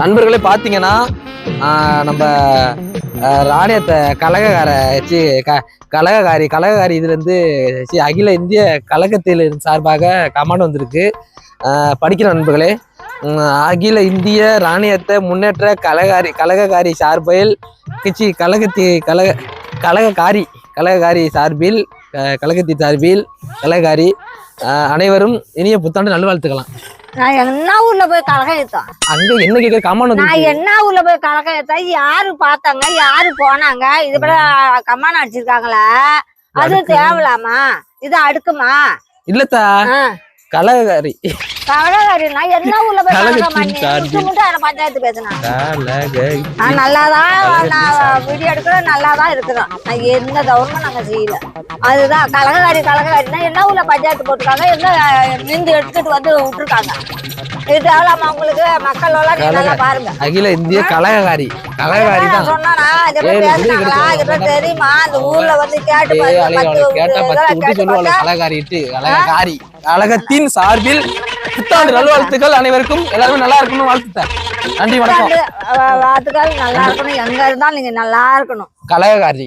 நண்பர்களே பார்த்தீங்கன்னா நம்ம ராணியத்தை கழகக்கார சி க கழகக்காரி கழகக்காரி இதுலேருந்து சி அகில இந்திய கழகத்தில் சார்பாக கமாண்ட் வந்திருக்கு. படிக்கிற நண்பர்களே. அகில இந்திய ராணியத்தை முன்னேற்ற கழகாரி கழகக்காரி சார்பில் கிச்சி கழகத்தி கழக கழகக்காரி கழகக்காரி சார்பில் கழகத்தி சார்பில் கழகக்காரி அனைவரும் இனிய புத்தாண்டு நல்வாழ்த்துக்கலாம் நான் என்ன ஊர்ல போய் கலகம் எடுத்தோம்? அங்க என்ன நான் என்ன ஊர்ல போய் கலகம் எடுத்தேன்? யாரு பார்த்தாங்க? யாரு போனாங்க? இது போல கம்மான் அடிச்சிருக்காங்களா? அது தேவலாமா? இது அடுக்குமா? இல்லத்தா. ஆ. கலகாரினா என்ன ஊர்ல போய் பண்ணி அதை பஞ்சாயத்து கலகை நான் நல்லாதான் நான் வீடியோ எடுக்கிறேன் நல்லாதான் இருக்கிறோம். நான் எந்த தவறும் நாங்க செய்யல. அதுதான் கலகக்காரி கலகக்காரினா என்ன ஊர்ல பஞ்சாயத்து போட்டிருக்காங்க? என்ன மிந்து எடுத்துட்டு வந்து விட்டுருக்காங்க. இது தேவலாமா உங்களுக்கு மக்கள் எல்லாம் நீங்க நல்லா பாருங்க. அகில இந்திய கலகக்காரி கலகக்காரி நான் தான். சொன்னானா, இதை பத்தி ஏய், இது பத்தி தெரியுமா? அந்த ஊர்ல வந்து கேட்டு கேட்டா பத்து இதெல்லாம் விட்டு கலகக்காரி கழகத்தின் சார்பில் புத்தாண்டு நல்வாழ்த்துக்கள் அனைவருக்கும். எல்லாருமே நல்லா இருக்கணும் வாழ்த்துத்தேன் நன்றி வணக்கம். வாழ்த்துக்கள். நல்லா இருக்கணும். எங்க இருந்தாலும் நீங்க நல்லா இருக்கணும். கலகக்காரி